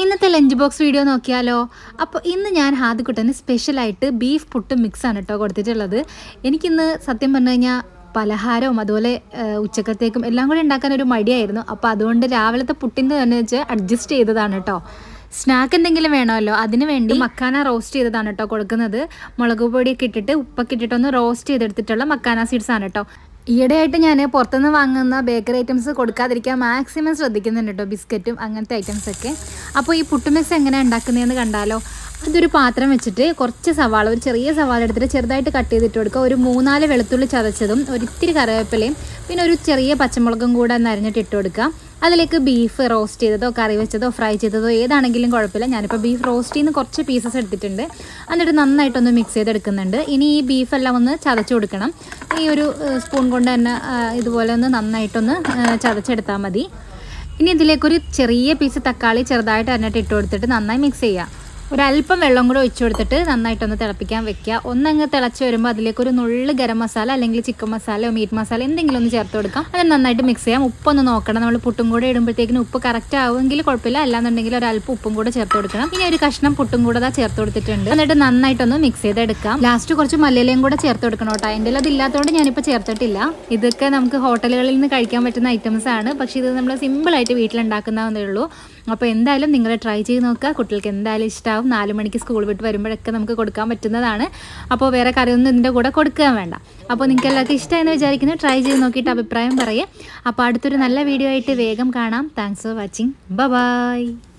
ഇന്നത്തെ lunch box video നോക്കിയാലോ? അപ്പോൾ ഇന്ന് ഞാൻ ഹാദിക്കുട്ടന് സ്പെഷ്യലായിട്ട് ബീഫ് പുട്ടും മിക്സാണ് കേട്ടോ കൊടുത്തിട്ടുള്ളത്. എനിക്കിന്ന് സത്യം പറഞ്ഞു കഴിഞ്ഞാൽ പലഹാരവും അതുപോലെ ഉച്ചക്കത്തേക്കും എല്ലാം കൂടി ഉണ്ടാക്കാൻ ഒരു മടിയായിരുന്നു. അപ്പോൾ അതുകൊണ്ട് രാവിലത്തെ പുട്ടിന്റെ തന്നെ വെച്ച് അഡ്ജസ്റ്റ് ചെയ്തതാണ് കേട്ടോ സ്നാക്ക് എന്തെങ്കിലും വേണമല്ലോ? അതിന് വേണ്ടി മക്കാന റോസ്റ്റ് ചെയ്തതാണ് കേട്ടോ കൊടുക്കുന്നത്. മുളക് പൊടിയൊക്കെ ഇട്ടിട്ട് ഉപ്പൊക്കെ ഇട്ടിട്ടൊന്ന് റോസ്റ്റ് ചെയ്തെടുത്തിട്ടുള്ള മക്കാന സീഡ്സ് ആണ് കേട്ടോ ഈയിടെയായിട്ട് ഞാൻ പുറത്തുനിന്ന് വാങ്ങുന്ന ബേക്കറി ഐറ്റംസ് കൊടുക്കാതിരിക്കാൻ മാക്സിമം ശ്രദ്ധിക്കുന്നുണ്ട് കേട്ടോ. ബിസ്ക്കറ്റും അങ്ങനത്തെ ഐറ്റംസ് ഒക്കെ. അപ്പോൾ ഈ പുട്ടുമിക്സ് എങ്ങനെയാണ് ഉണ്ടാക്കുന്നതെന്ന് കണ്ടാലോ? അതൊരു പാത്രം വെച്ചിട്ട് കുറച്ച് സവാള ഒരു ചെറിയ സവാള എടുത്തിട്ട് ചെറുതായിട്ട് കട്ട് ചെയ്തിട്ട് കൊടുക്കുക. ഒരു മൂന്നാൽ വെളുത്തുള്ളി ചതച്ചതും ഒരു ഇത്തിരി കറിവേപ്പിലയും പിന്നെ ഒരു ചെറിയ പച്ചമുളകും കൂടെ ഒന്ന് അരിഞ്ഞിട്ട് ഇട്ട് കൊടുക്കുക. അതിലേക്ക് ബീഫ് റോസ്റ്റ് ചെയ്തതോ കറി വെച്ചതോ ഫ്രൈ ചെയ്തതോ ഏതാണെങ്കിലും കുഴപ്പമില്ല. ഞാനിപ്പോൾ ബീഫ് റോസ്റ്റ് ചെയ്യുന്ന കുറച്ച് പീസസ് എടുത്തിട്ടുണ്ട്. എന്നിട്ട് നന്നായിട്ടൊന്ന് മിക്സ് ചെയ്തെടുക്കുന്നുണ്ട്. ഇനി ഈ ബീഫെല്ലാം ഒന്ന് ചതച്ച് കൊടുക്കണം. ഈ ഒരു സ്പൂൺ കൊണ്ട് തന്നെ ഇതുപോലെ ഒന്ന് നന്നായിട്ടൊന്ന് ചതച്ചെടുത്താൽ മതി. ഇനി ഇതിലേക്കൊരു ചെറിയ പീസ് തക്കാളി ചെറുതായിട്ട് അരിഞ്ഞിട്ട് ഇട്ട് കൊടുത്തിട്ട് നന്നായി മിക്സ് ചെയ്യുക ഒരല്പം വെള്ളം കൂടെ ഒഴിച്ചു കൊടുത്തിട്ട് നന്നായിട്ടൊന്ന് തിളപ്പിക്കാൻ വെക്കുക. ഒന്നങ്ങ് തിളച്ച് വരുമ്പോൾ അതിലേക്ക് ഒരു നുള്ളു ഗരം മസാല അല്ലെങ്കിൽ ചിക്കൻ മസാലയോ മീറ്റ് മസാല എന്തെങ്കിലും ഒന്ന് ചേർത്ത് കൊടുക്കാം. അത് നന്നായിട്ട് മിക്സ് ചെയ്യാം. ഉപ്പൊന്ന് നോക്കണം. നമ്മൾ പുട്ടും കൂടെ ഇടുമ്പോഴത്തേക്കിന് ഉപ്പ് കറക്റ്റ് ആവുമെങ്കിൽ കുഴപ്പമില്ല. അല്ലാന്നുണ്ടെങ്കിൽ ഒരല്പം ഉപ്പും കൂടെ ചേർത്ത് കൊടുക്കണം. ഇനി ഒരു കഷ്ണം പുട്ടും കൂടെ ചേർത്ത് കൊടുത്തിട്ടുണ്ട്. എന്നിട്ട് നന്നായിട്ടൊന്ന് മിക്സ് ചെയ്തെടുക്കാം. ലാസ്റ്റ് കുറച്ച് മല്ലിയിലയും കൂടെ ചേർത്ത് കൊടുക്കണം കേട്ടോ. അതിന്റെ അത് ഇല്ലാത്തതുകൊണ്ട് ഞാനിപ്പോൾ ചേർത്തിട്ടില്ല. ഇതൊക്കെ നമുക്ക് ഹോട്ടലുകളിൽ നിന്ന് കഴിക്കാൻ പറ്റുന്ന ഐറ്റംസ് ആണ്. പക്ഷേ ഇത് നമ്മൾ സിമ്പിളായിട്ട് വീട്ടിലുണ്ടാക്കുന്നതേ ഉള്ളൂ. അപ്പോൾ എന്തായാലും നിങ്ങൾ ട്രൈ ചെയ്ത് നോക്കുക. കുട്ടികൾക്ക് എന്തായാലും ഇഷ്ടമാവും നാല് മണിക്ക് സ്കൂൾ വിട്ട് വരുമ്പോഴൊക്കെ നമുക്ക് കൊടുക്കാൻ പറ്റുന്നതാണ്. അപ്പോൾ വേറെ കറിയൊന്നും ഇതിന്റെ കൂടെ കൊടുക്കുക വേണ്ട. അപ്പോൾ നിങ്ങൾക്ക് എല്ലാവർക്കും ഇഷ്ടമായെന്ന് വിചാരിക്കുന്നു. ട്രൈ ചെയ്ത് നോക്കിയിട്ട് അഭിപ്രായം പറയേ. അപ്പോൾ അടുത്തൊരു നല്ല വീഡിയോ ആയിട്ട് വേഗം കാണാം. Thanks for watching bye